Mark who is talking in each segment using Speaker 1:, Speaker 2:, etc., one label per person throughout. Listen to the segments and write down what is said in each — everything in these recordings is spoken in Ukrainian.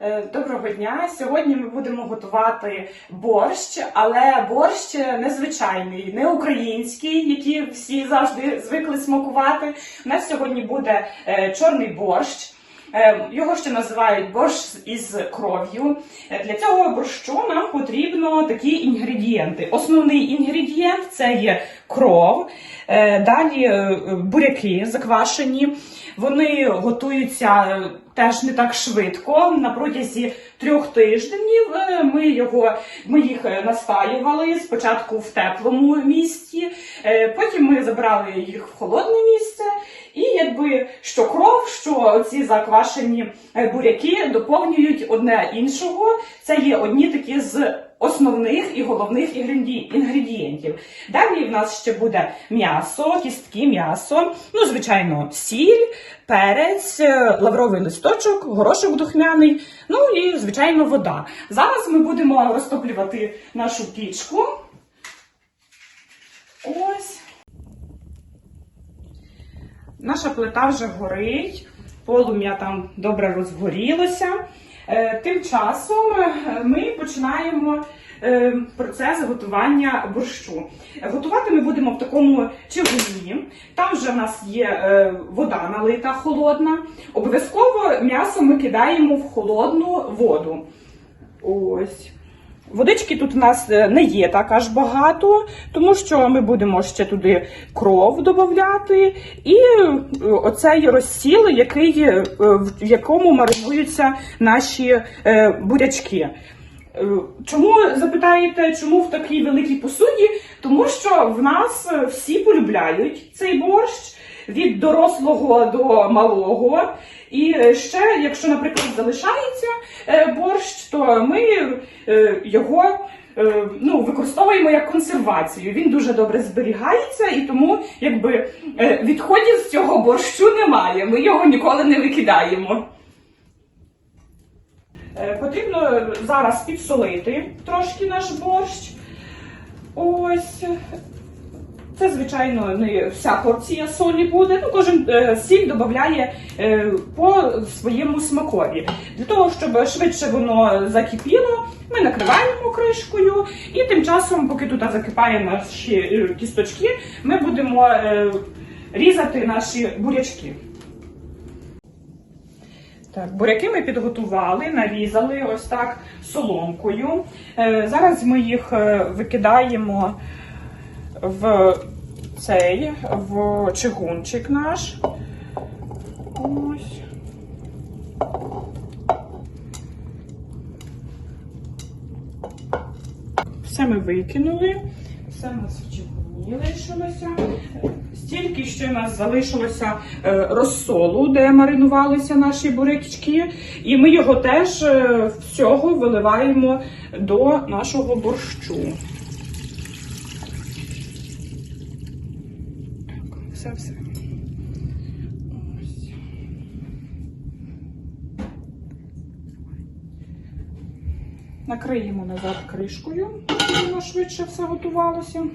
Speaker 1: Е, Доброго дня! Сьогодні ми будемо готувати борщ, але борщ незвичайний, не український, який всі завжди звикли смакувати. У нас сьогодні буде е, чорний борщ. Е, Його ще називають борщ із кров'ю. Е, Для цього борщу нам потрібно такі інгредієнти. Основний інгредієнт це є кров, е, далі е, буряки заквашені. Вони готуються теж не так швидко. На протязі трьох тижнів ми його ми їх настаювали спочатку в теплому місці, потім ми забрали їх в холодне місце. І якби що кров, що ці заквашені е, буряки доповнюють одне іншого. Це є одні такі з основних і головних інгредієнтів. Далі в нас ще буде м'ясо, кістки м'ясо, ну, звичайно, сіль, перець, е, лавровий листочок, горошок духмяний, ну і, звичайно, вода. Зараз ми будемо розтоплювати нашу пічку. Ось. Наша плита вже горить, полум'я там добре розгорілося. Е, Тим часом е, ми починаємо е, процес готування борщу. Готувати ми будемо в такому чигуні. Там вже в нас є вода налита холодна. Обов'язково м'ясо ми кидаємо в холодну воду. Ось. Водички тут у нас е, не є так аж багато, тому що ми будемо ще туди кров додати, і е, оцей розсіл, який, е, в якому маринуються наші бурячки. Чому запитаєте, чому в такій великій посуді? Тому що в нас всі полюбляють цей борщ від дорослого до малого. І е, ще, якщо, наприклад, залишається е, борщ, то ми е, його ну, використовуємо як консервацію. Він дуже добре зберігається, і тому якби відходів з цього борщу немає. Ми його ніколи не викидаємо. Потрібно зараз підсолити трошки наш борщ. Ось. Це, звичайно, не вся порція солі буде. Ну, кожен е, сіль додає е, по своєму смакові. Для того, щоб швидше воно закипіло, ми накриваємо кришкою, і тим часом, поки тут закипає наші е, кісточки, ми будемо різати наші бурячки. Так, буряки ми підготували, нарізали ось так соломкою. Зараз ми їх викидаємо в цей в чигунчик наш. Ось. Все ми викинули, все в нас в чигуні лишилося. Стільки ще в нас залишилося е, розсолу, де маринувалися наші бурячки, і ми його теж е, всього виливаємо до нашого борщу. Все, все. Ось. Накриємо назад кришкою, щоб воно швидше все готувалося.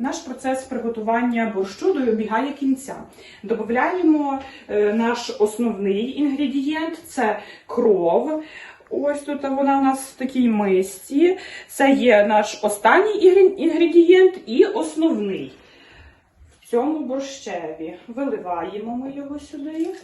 Speaker 1: Наш процес приготування борщу добігає кінця. Додаємо е, наш основний інгредієнт це кров. Ось тут вона у нас в такій мисці. Це є наш останній інгредієнт і основний. В цьому борщеві виливаємо ми його сюди.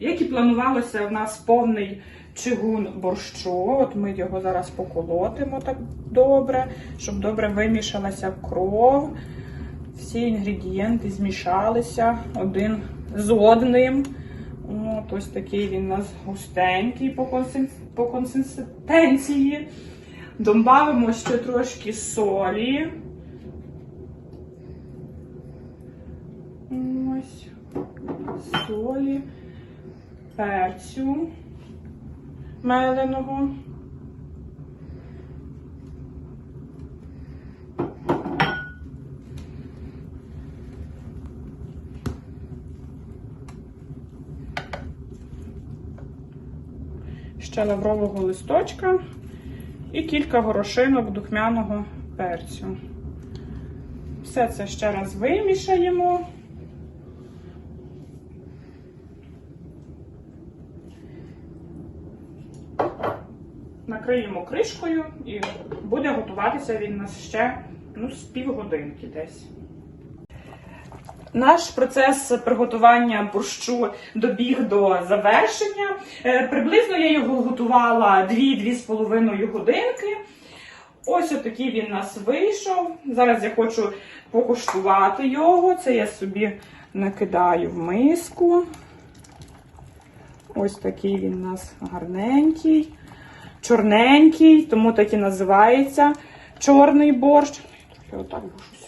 Speaker 1: Як і планувалося, в нас повний чигун борщу. От ми його зараз поколотимо так добре, щоб добре вимішалася кров. Всі інгредієнти змішалися один з одним. От ось такий він у нас густенький по, консистенції. Добавимо ще трошки солі. Ось солі перцю меленого. Ще лаврового листочка і кілька горошинок духмяного перцю. Все це ще раз вимішаємо. Накриємо кришкою і буде готуватися він нас ще ну, з півгодинки десь. Наш процес приготування борщу добіг до завершення. Е, Приблизно я його готувала 2-2,5 годинки. Ось отакий він у нас вийшов. Зараз я хочу покуштувати його. Це я собі накидаю в миску. Ось такий він у нас гарненький, чорненький, тому так і називається чорний борщ. Я отак бушусь.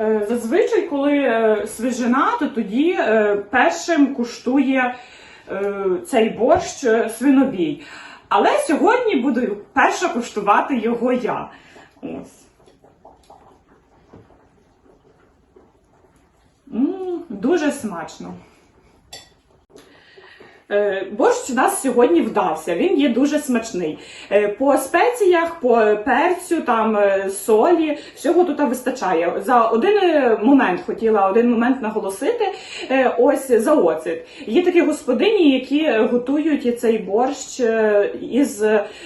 Speaker 1: Зазвичай, коли е, свіжина, то тоді е, першим куштує е, цей борщ е, свинобій. Але сьогодні буду перша куштувати його я. Ось. М, дуже смачно. Е, Борщ у нас сьогодні вдався. Він є дуже смачний. Е, По спеціях, по перцю, там е, солі, всього тут вистачає. За один момент хотіла один момент наголосити. Ось за оцет. Є такі господині, які готують цей борщ із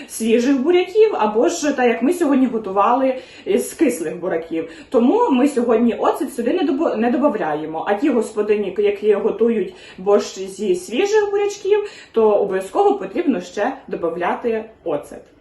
Speaker 1: свіжих буряків, або ж так як ми сьогодні готували з кислих буряків. Тому ми сьогодні оцет сюди не додаємо. А ті господині, які готують борщ зі свіжих бурячків, то обов'язково потрібно ще додати оцет.